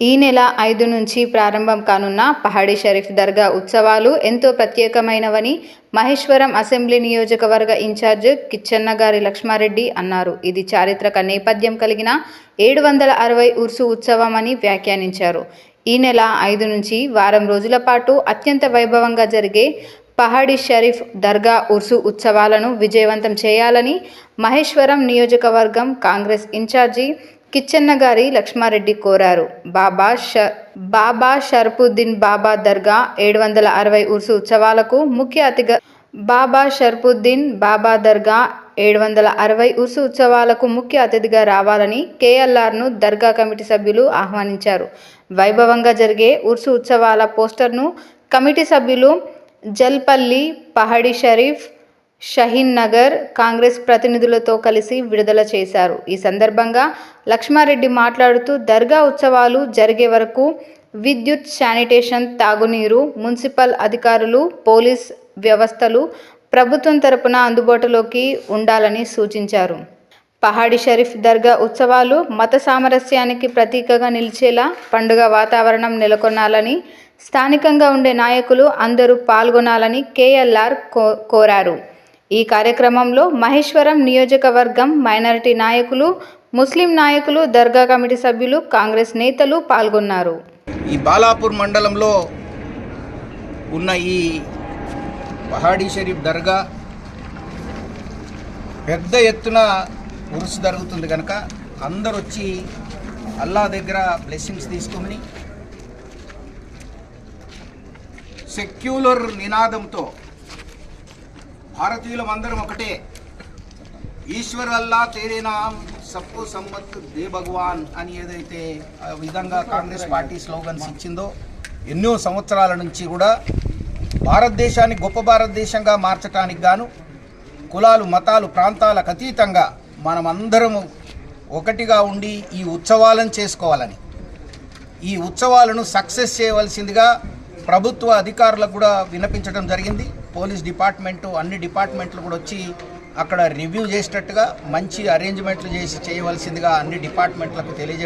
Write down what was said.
ఈ నెల ఐదు నుంచి ప్రారంభం కానున్న పహాడీ షరీఫ్ దర్గా ఉత్సవాలు ఎంతో ప్రత్యేకమైనవని మహేశ్వరం అసెంబ్లీ నియోజకవర్గ ఇన్ఛార్జ్ కిచ్చన్నగారి లక్ష్మారెడ్డి అన్నారు. ఇది చారిత్రక నేపథ్యం కలిగిన ఏడు వందల అరవై ఉర్సు ఉత్సవం అని వ్యాఖ్యానించారు. ఈ నెల ఐదు నుంచి వారం రోజుల పాటు అత్యంత వైభవంగా జరిగే పహాడి షరీఫ్ దర్గా ఉర్సు ఉత్సవాలను విజయవంతం చేయాలని మహేశ్వరం నియోజకవర్గం కాంగ్రెస్ ఇన్ఛార్జి కిచ్చెన్న గారి లక్ష్మారెడ్డి కోరారు. బాబా ష బాబా షర్పుద్దీన్ బాబా దర్గా ఏడు వందల అరవై ఉర్సు ఉత్సవాలకు ముఖ్య అతిథిగా బాబా షర్పుద్దీన్ బాబా దర్గా ఏడు వందల అరవై ఉర్సు ఉత్సవాలకు ముఖ్య అతిథిగా రావాలని కేఎల్ఆర్ను దర్గా కమిటీ సభ్యులు ఆహ్వానించారు. వైభవంగా జరిగే ఉర్సు ఉత్సవాల పోస్టర్ను కమిటీ సభ్యులు జల్పల్లి పహడి షరీఫ్ షహీన్ నగర్ కాంగ్రెస్ ప్రతినిధులతో కలిసి విడుదల చేశారు. ఈ సందర్భంగా లక్ష్మారెడ్డి మాట్లాడుతూ దర్గా ఉత్సవాలు జరిగే వరకు విద్యుత్ శానిటేషన్ తాగునీరు మున్సిపల్ అధికారులు పోలీస్ వ్యవస్థలు ప్రభుత్వం తరపున అందుబాటులోకి ఉండాలని సూచించారు. పహాడి షరీఫ్ దర్గా ఉత్సవాలు మత సామరస్యానికి ప్రతీకగా నిలిచేలా పండుగ వాతావరణం నెలకొనాలని స్థానికంగా ఉండే నాయకులు అందరూ పాల్గొనాలని కేఎల్ఆర్ కో కోరారు. ఈ కార్యక్రమంలో మహేశ్వరం నియోజకవర్గం మైనారిటీ నాయకులు ముస్లిం నాయకులు దర్గా కమిటీ సభ్యులు కాంగ్రెస్ నేతలు పాల్గొన్నారు. ఈ బాలాపూర్ మండలంలో ఉన్న ఈ పహాడీ షరీఫ్ దర్గా పెద్ద ఎత్తున ఉరుసు జరుగుతుంది కనుక అందరు వచ్చి అల్లా దగ్గర బ్లెస్సింగ్స్ తీసుకొని సెక్యులర్ నినాదంతో భారతీయులం అందరం ఒకటే. ఈశ్వర్ అల్లా తేరేనా సప్పు సబ్కు సమ్మత్ దే భగవాన్ అని ఏదైతే ఆ విధంగా కాంగ్రెస్ పార్టీ స్లోగన్స్ ఇచ్చిందో ఎన్నో సంవత్సరాల నుంచి కూడా భారతదేశాన్ని గొప్ప భారతదేశంగా మార్చడానికి గాను కులాలు మతాలు ప్రాంతాలకు అతీతంగా మనమందరము ఒకటిగా ఉండి ఈ ఉత్సవాలను చేసుకోవాలని. ఈ ఉత్సవాలను సక్సెస్ చేయవలసిందిగా ప్రభుత్వ అధికారులకు కూడా విన్నపించడం జరిగింది. పోలీస్ డిపార్ట్మెంటు అన్ని డిపార్ట్మెంట్లు కూడా వచ్చి అక్కడ రివ్యూ చేసేటట్టుగా మంచి అరేంజ్మెంట్లు చేసి చేయవలసిందిగా అన్ని డిపార్ట్మెంట్లకు తెలియజే